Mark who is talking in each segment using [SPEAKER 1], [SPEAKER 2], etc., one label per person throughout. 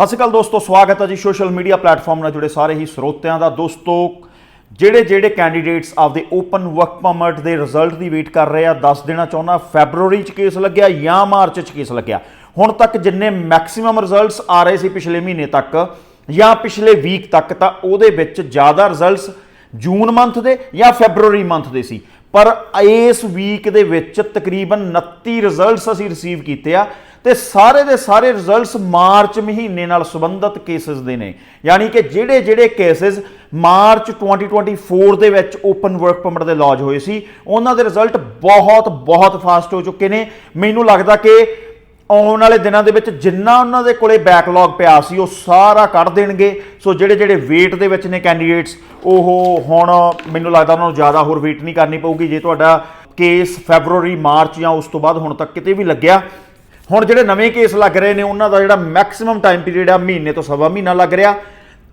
[SPEAKER 1] ਸਤਿ ਸ਼੍ਰੀ ਅਕਾਲ ਦੋਸਤੋ, ਸਵਾਗਤ ਹੈ ਜੀ ਸੋਸ਼ਲ ਮੀਡੀਆ ਪਲੇਟਫਾਰਮ ਨਾਲ ਜੁੜੇ ਸਾਰੇ ਹੀ ਸਰੋਤਿਆਂ ਦਾ। ਦੋਸਤੋ ਜਿਹੜੇ ਜਿਹੜੇ ਕੈਂਡੀਡੇਟਸ ਆਪਦੇ ਓਪਨ ਵਰਕ ਪਰਮਿਟ ਦੇ ਰਿਜ਼ਲਟ ਦੀ ਵੇਟ ਕਰ ਰਹੇ ਆ, ਦੱਸ ਦੇਣਾ ਚਾਹੁੰਦਾ ਫੈਬਰੂਅਰੀ ਚ ਕੇਸ ਲੱਗਿਆ ਜਾਂ ਮਾਰਚ ਚ ਕੇਸ ਲੱਗਿਆ? ਹੁਣ ਤੱਕ ਜਿੰਨੇ ਮੈਕਸਿਮਮ ਰਿਜ਼ਲਟਸ ਆ ਰਹੇ ਸੀ ਪਿਛਲੇ ਮਹੀਨੇ ਤੱਕ ਜਾਂ ਪਿਛਲੇ ਵੀਕ ਤੱਕ, ਤਾਂ ਉਹਦੇ ਵਿੱਚ ਜ਼ਿਆਦਾ ਰਿਜ਼ਲਟਸ ਜੂਨ ਮੰਥ ਦੇ ਜਾਂ ਫੈਬਰੂਅਰੀ ਮੰਥ ਦੇ ਸੀ। ਪਰ ਇਸ ਵੀਕ ਦੇ ਵਿੱਚ ਤਕਰੀਬਨ 29 ਰਿਜ਼ਲਟਸ ਅਸੀਂ ਰਿਸੀਵ ਕੀਤੇ ਆ। ਤੇ ਸਾਰੇ ਦੇ ਸਾਰੇ ਰਿਜ਼ਲਟਸ ਮਾਰਚ ਮਹੀਨੇ ਨਾਲ ਸੰਬੰਧਿਤ ਕੇਸਸ ਦੇ ਨੇ। ਯਾਨੀ ਕਿ ਜਿਹੜੇ ਜਿਹੜੇ ਕੇਸਸ ਮਾਰਚ 2024 ਦੇ ਵਿੱਚ ਓਪਨ ਵਰਕ ਪਰਮਿਟ ਦੇ ਲੌਜ ਹੋਏ ਸੀ, ਉਹਨਾਂ ਦੇ ਰਿਜ਼ਲਟ ਬਹੁਤ ਬਹੁਤ ਫਾਸਟ ਹੋ ਚੁੱਕੇ ਨੇ। ਮੈਨੂੰ ਲੱਗਦਾ ਕਿ ਆਉਣ ਵਾਲੇ ਦਿਨਾਂ ਦੇ ਵਿੱਚ ਜਿੰਨਾ ਉਹਨਾਂ ਦੇ ਕੋਲੇ ਬੈਕਲੌਗ ਪਿਆ ਸੀ, ਉਹ ਸਾਰਾ ਕੱਢ ਦੇਣਗੇ। ਸੋ ਜਿਹੜੇ ਜਿਹੜੇ ਵੇਟ ਦੇ ਵਿੱਚ ਨੇ ਕੈਂਡੀਡੇਟਸ ਉਹ ਹੁਣ ਮੈਨੂੰ ਲੱਗਦਾ ਉਹਨਾਂ ਨੂੰ ਜ਼ਿਆਦਾ ਹੋਰ ਵੇਟ ਨਹੀਂ ਕਰਨੀ ਪਊਗੀ। ਜੇ ਤੁਹਾਡਾ ਕੇਸ ਫੈਬਰੂਅਰੀ ਮਾਰਚ ਜਾਂ ਉਸ ਤੋਂ ਬਾਅਦ ਹੁਣ ਤੱਕ ਕਿਤੇ ਵੀ ਲੱਗਿਆ ਹੁਣ ਜਿਹੜੇ ਨਵੇਂ ਕੇਸ ਲੱਗ ਰਹੇ ਨੇ, ਉਹਨਾਂ ਦਾ ਜਿਹੜਾ ਮੈਕਸਿਮਮ ਟਾਈਮ ਪੀਰੀਅਡ ਆ, ਮਹੀਨੇ ਤੋਂ ਸਵਾ ਮਹੀਨਾ ਲੱਗ ਰਿਹਾ।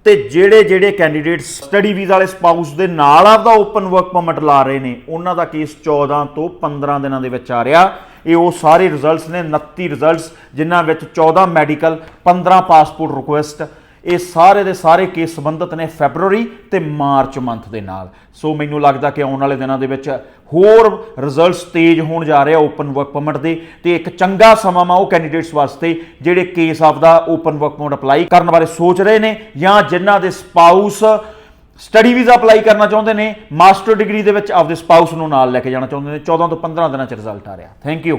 [SPEAKER 1] ਤੇ ਜਿਹੜੇ ਜਿਹੜੇ ਕੈਂਡੀਡੇਟ ਸਟੱਡੀ ਵੀਜ਼ਾ ਵਾਲੇ ਸਪਾਊਸ ਦੇ ਨਾਲ ਆਪਦਾ ਓਪਨ ਵਰਕ ਪਰਮਿਟ ਲਾ ਰਹੇ ਨੇ, ਉਹਨਾਂ ਦਾ ਕੇਸ 14 ਤੋਂ 15 ਦਿਨਾਂ ਦੇ ਵਿੱਚ ਆ ਰਿਹਾ। ਇਹ ਉਹ ਸਾਰੇ ਰਿਜ਼ਲਟਸ ਨੇ 29 ਰਿਜ਼ਲਟਸ ਜਿਨ੍ਹਾਂ ਵਿੱਚ 14 ਮੈਡੀਕਲ 15 ਪਾਸਪੋਰਟ ਰਿਕੁਐਸਟ ਇਹ ਸਾਰੇ ਦੇ ਸਾਰੇ ਕੇਸ ਸੰਬੰਧਿਤ ਨੇ ਫੈਬਰੂਅਰੀ ਤੇ ਮਾਰਚ ਮੰਥ ਦੇ ਨਾਲ। ਸੋ ਮੈਨੂੰ ਲੱਗਦਾ ਕਿ ਆਉਣ ਵਾਲੇ ਦਿਨਾਂ ਦੇ ਵਿੱਚ ਹੋਰ ਰਿਜ਼ਲਟਸ ਤੇਜ਼ ਹੋਣ ਜਾ ਰਿਹਾ ਓਪਨ ਵਰਕ ਪਰਮਿਟ ਦੇ ਤੇ ਇੱਕ ਚੰਗਾ ਸਮਾਂ ਮਾ ਉਹ ਕੈਂਡੀਡੇਟਸ ਵਾਸਤੇ ਜਿਹੜੇ ਕੇਸ ਆਪਦਾ ਓਪਨ ਵਰਕ ਪਰਮਿਟ ਅਪਲਾਈ ਕਰਨ ਬਾਰੇ ਸੋਚ ਰਹੇ ਨੇ ਜਾਂ ਜਿਨ੍ਹਾਂ ਦੇ ਸਪਾਊਸ ਸਟੱਡੀ ਵੀਜ਼ਾ ਅਪਲਾਈ ਕਰਨਾ ਚਾਹੁੰਦੇ ਨੇ ਮਾਸਟਰ ਡਿਗਰੀ ਦੇ ਵਿੱਚ ਆਪਦੇ ਸਪਾਊਸ ਨੂੰ ਨਾਲ ਲੈ ਕੇ ਜਾਣਾ ਚਾਹੁੰਦੇ ਨੇ। 14 ਤੋਂ 15 ਦਿਨਾਂ ਚ ਰਿਜ਼ਲਟ ਆ ਰਿਹਾ। Thank you